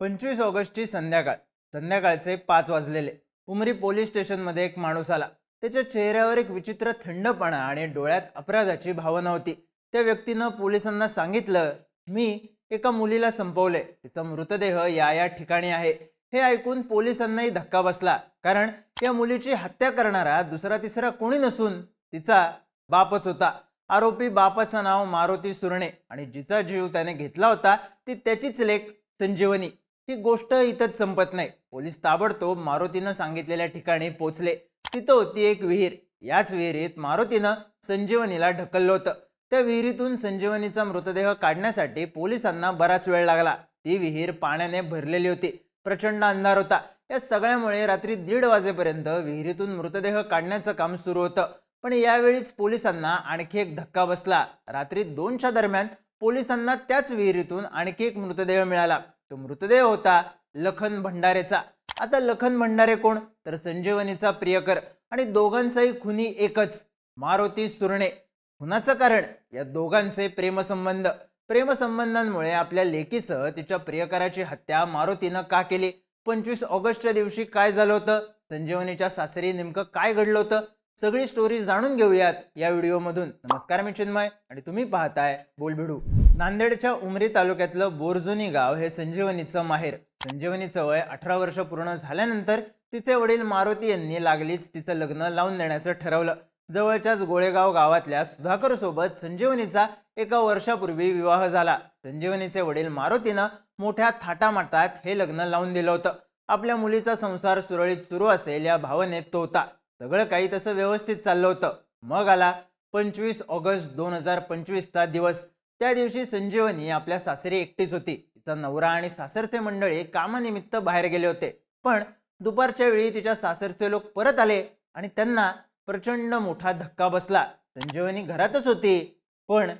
पंचवीस ऑगस्टची संध्याकाळ. संध्याकाळचे पाच वाजलेले. उमरी पोलीस स्टेशनमध्ये एक माणूस आला. त्याच्या चेहऱ्यावर एक विचित्र थंडपणा आणि डोळ्यात अपराधाची भावना होती. त्या व्यक्तीनं पोलिसांना सांगितलं मी एका मुलीला संपवले तिचा मृतदेह या या ठिकाणी आहे. हे ऐकून पोलिसांनाही धक्का बसला. कारण या मुलीची हत्या करणारा दुसरा तिसरा कोणी नसून तिचा बापच होता. आरोपी बापाचं नाव मारुती सुरणे आणि जिचा जीव त्याने घेतला होता ती त्याचीच लेख संजीवनी. ही गोष्ट इथंच संपत नाही. पोलीस ताबडतोब मारुतीनं सांगितलेल्या ठिकाणी पोचले. तिथं होती एक विहीर. याच विहिरीत मारुतीनं संजीवनीला ढकललं होतं. त्या विहिरीतून संजीवनीचा मृतदेह काढण्यासाठी पोलिसांना बराच वेळ लागला. ती विहीर पाण्याने भरलेली होती. प्रचंड अंधार होता. या सगळ्यामुळे रात्री दीड वाजेपर्यंत विहिरीतून मृतदेह काढण्याचं काम सुरू होतं. पण यावेळीच पोलिसांना आणखी एक धक्का बसला. रात्री दोनच्या दरम्यान पोलिसांना त्याच विहिरीतून आणखी एक मृतदेह मिळाला. तो मृतदेह होता लखन भंडारेचा. आता लखन भंडारे कोण? तर संजीवनीचा प्रियकर आणि दोघांचाही खुनी एकच मारुती सुरणे. खुनाचं कारण? या दोघांचे प्रेमसंबंध. प्रेमसंबंधांमुळे आपल्या लेकीसह तिच्या प्रियकराची हत्या मारुतीनं का केली? पंचवीस ऑगस्टच्या दिवशी काय झालं होतं? संजीवनीच्या सासरी नेमकं काय घडलं होतं? सगळी स्टोरी जाणून घेऊयात या व्हिडिओमधून. नमस्कार मी चिन्मय आणि तुम्ही पाहताय बोलभिडू नांदेडच्या उमरी तालुक्यातलं बोरजुनी गाव हे संजीवनीचं माहेर. संजीवनीचं वय अठरा वर्ष पूर्ण झाल्यानंतर तिचे वडील मारुती यांनी लागलीच तिचं लग्न लावून देण्याचं ठरवलं. जवळच्याच गोळेगाव गावातल्या सुधाकर सोबत संजीवनीचा एका वर्षापूर्वी विवाह झाला. संजीवनीचे वडील मारुतीनं मोठ्या थाटामाटात हे लग्न लावून दिलं होतं. आपल्या मुलीचा संसार सुरळीत सुरू असेल या भावनेत तो होता. सगळं काही तसं व्यवस्थित चाललं होतं. मग आला पंचवीस ऑगस्ट दोन हजार पंचवीसचा दिवस. त्या दिवशी संजीवनी आपल्या सासरी एकटीच होती. तिचा नवरा आणि सासरचे मंडळी कामानिमित्त बाहेर गेले होते. पण दुपारच्या वेळी तिच्या सासरचे लोक परत आले आणि त्यांना प्रचंड मोठा धक्का बसला. संजीवनी घरातच होती पण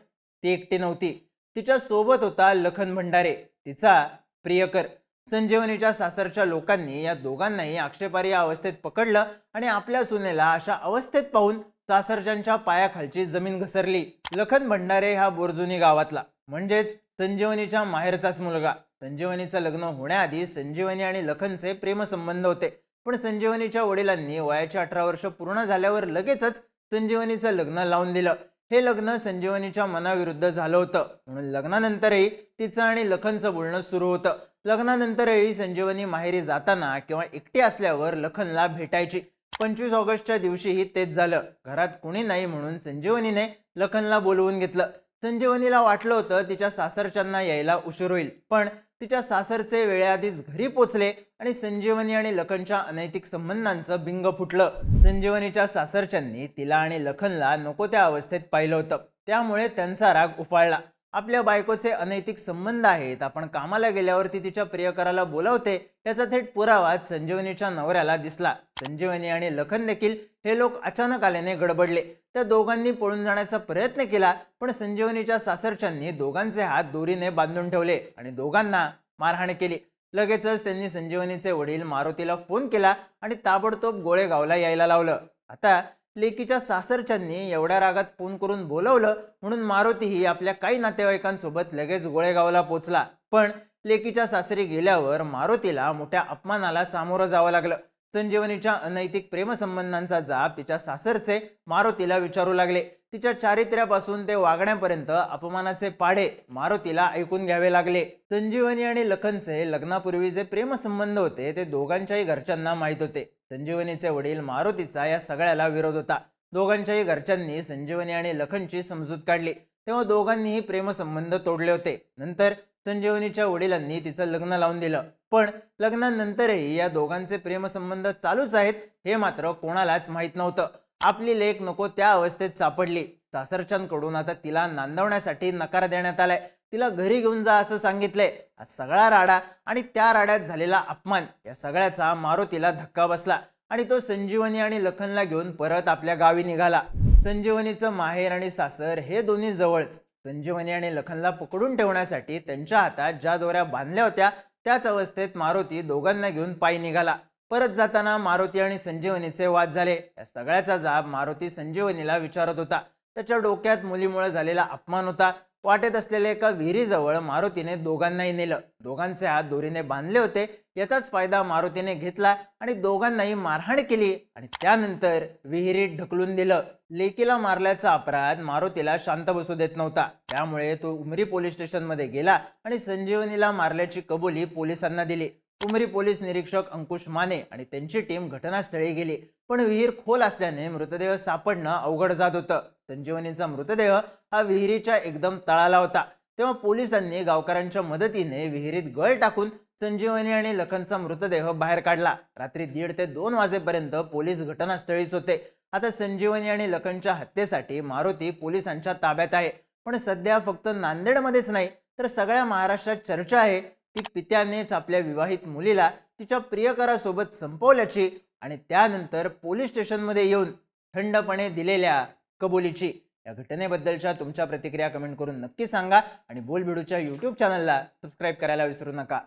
ती एकटी नव्हती. तिच्या सोबत होता लखन भंडारे. तिचा प्रियकर. संजीवनीच्या सासरच्या लोकांनी या दोघांनाही आक्षेपारी या अवस्थेत पकडलं आणि आपल्या सुनेला अशा अवस्थेत पाहून सासरच्यांच्या पायाखालची जमीन घसरली. लखन भंडारे हा बोरजुनी गावातला. म्हणजेच संजीवनीच्या माहेरचाच मुलगा. संजीवनीचं लग्न होण्याआधी संजीवनी आणि लखनचे प्रेमसंबंध होते. पण संजीवनीच्या वडिलांनी वयाची अठरा वर्ष पूर्ण झाल्यावर लगेचच संजीवनीचं लग्न लावून दिलं. हे लग्न संजीवनीच्या मनाविरुद्ध झालं होतं. म्हणून लग्नानंतरही तिचं आणि लखनचं बोलणं सुरू होतं. लग्नानंतरही संजीवनी माहेरी जाताना किंवा एकटी असल्यावर लखनला भेटायची. पंचवीस ऑगस्टच्या दिवशीही तेच झालं. घरात कुणी नाही म्हणून संजीवनीने लखनला बोलवून घेतलं. संजीवनीला वाटलं होतं तिच्या सासरच्यांना यायला उशीर होईल. पण तिच्या सासरचे वेळेआधीच घरी पोचले आणि संजीवनी आणि लखनच्या अनैतिक संबंधांचं बिंग फुटलं. संजीवनीच्या सासरच्यांनी तिला आणि लखनला नको त्या अवस्थेत पाहिलं होतं. त्यामुळे त्यांचा राग उफाळला. आपल्या बायकोचे अनैतिक संबंध आहेत आपण कामाला गेल्यावरती तिच्या प्रियकराला बोलावते याचा थेट पुरावा संजीवनीच्या नवऱ्याला दिसला. संजीवनी आणि लखन देखील हे लोक अचानक आल्याने गडबडले. त्या दोघांनी पळून जाण्याचा प्रयत्न केला पण संजीवनीच्या सासरच्यांनी दोघांचे हात दोरीने बांधून ठेवले आणि दोघांना मारहाण केली. लगेचच त्यांनी संजीवनीचे वडील मारुतीला फोन केला आणि ताबडतोब गोळेगावला यायला लावलं. आता लेकीच्या सासरच्यांनी एवढ्या रागात फोन करून बोलवलं म्हणून मारुतीही आपल्या काही नातेवाईकांसोबत लगेच गोळेगावला पोचला. पण लेकीच्या सासरी गेल्यावर मारुतीला मोठ्या अपमानाला सामोरं जावं लागलं. संजीवनीच्या अनैतिक प्रेमसंबंधांचा जाब तिच्या सासरचे मारुतीला विचारू लागले. तिच्या चारित्र्यापासून ते वागण्यापर्यंत अपमानाचे पाढे मारुतीला ऐकून घ्यावे लागले. संजीवनी आणि लखनचे लग्नापूर्वी जे प्रेमसंबंध होते ते दोघांच्याही घरच्यांना माहीत होते. संजीवनीचे वडील मारुतीचा या सगळ्याला विरोध होता. दोघांच्याही घरच्यांनी संजीवनी आणि लखनची समजूत काढली. तेव्हा दोघांनीही प्रेमसंबंध तोडले होते. नंतर संजीवनीच्या वडिलांनी तिचं लग्न लावून दिलं. पण लग्नानंतरही या दोघांचे प्रेमसंबंध चालूच आहेत हे मात्र कोणालाच माहीत नव्हतं. आपली लेख नको त्या अवस्थेत सापडली. सासरच्यांकडून आता तिला नांदवण्यासाठी नकार देण्यात आलाय. तिला घरी घेऊन जा असं सांगितलंय. हा सगळा राडा आणि त्या राड्यात झालेला अपमान या सगळ्याचा मारुतीला धक्का बसला आणि तो संजीवनी आणि लखनला घेऊन परत आपल्या गावी निघाला. संजीवनीचं माहेर आणि सासर हे दोन्ही जवळच. संजीवनी आणि लखनला पकडून ठेवण्यासाठी त्यांच्या हातात ज्या दोऱ्या बांधल्या होत्या त्याच अवस्थेत मारुती दोघांना घेऊन पायी निघाला. परत जाताना मारुती आणि संजीवनीचे वाद झाले. या सगळ्याचा जाब मारुती संजीवनीला विचारत होता. त्याच्या डोक्यात मुलीमुळे झालेला अपमान होता. वाटेत असलेल्या एका विहिरीजवळ मारुतीने दोघांनाही नेलं. दोघांचे हात दोरीने बांधले होते. याचाच फायदा मारुतीने घेतला आणि दोघांनाही मारहाण केली. आणि त्यानंतर विहिरीत ढकलून दिलं. लेकीला मारल्याचा अपराध मारुतीला शांत बसू देत नव्हता. त्यामुळे तो उमरी पोलीस स्टेशनमध्ये गेला आणि संजीवनीला मारल्याची कबुली पोलिसांना दिली. उमरी पोलीस निरीक्षक अंकुश माने आणि त्यांची टीम घटनास्थळी गेली. पण विहीर खोल असल्याने मृतदेह सापडणं अवघड जात होतं. संजीवनीचा मृतदेह हा विहिरीच्या एकदम तळाला होता. तेव्हा पोलिसांनी गावकऱ्यांच्या मदतीने विहिरीत गळ टाकून संजीवनी आणि लखनचा मृतदेह बाहेर काढला. रात्री दीड ते दोन वाजेपर्यंत पोलीस घटनास्थळीच होते. आता संजीवनी आणि लखनच्या हत्येसाठी मारुती पोलिसांच्या ताब्यात आहे. पण सध्या फक्त नांदेडमध्येच नाही तर सगळ्या महाराष्ट्रात चर्चा आहे. की पित्यानेच आपल्या विवाहित मुलीला तिच्या प्रियकरासोबत संपवल्याची आणि त्यानंतर पोलीस स्टेशनमध्ये येऊन थंडपणे दिलेल्या कबुलीची. या घटनेबद्दलच्या तुमच्या प्रतिक्रिया कमेंट करून नक्की सांगा आणि बोलबिडूच्या यूट्यूब चॅनलला सबस्क्राईब करायला विसरू नका.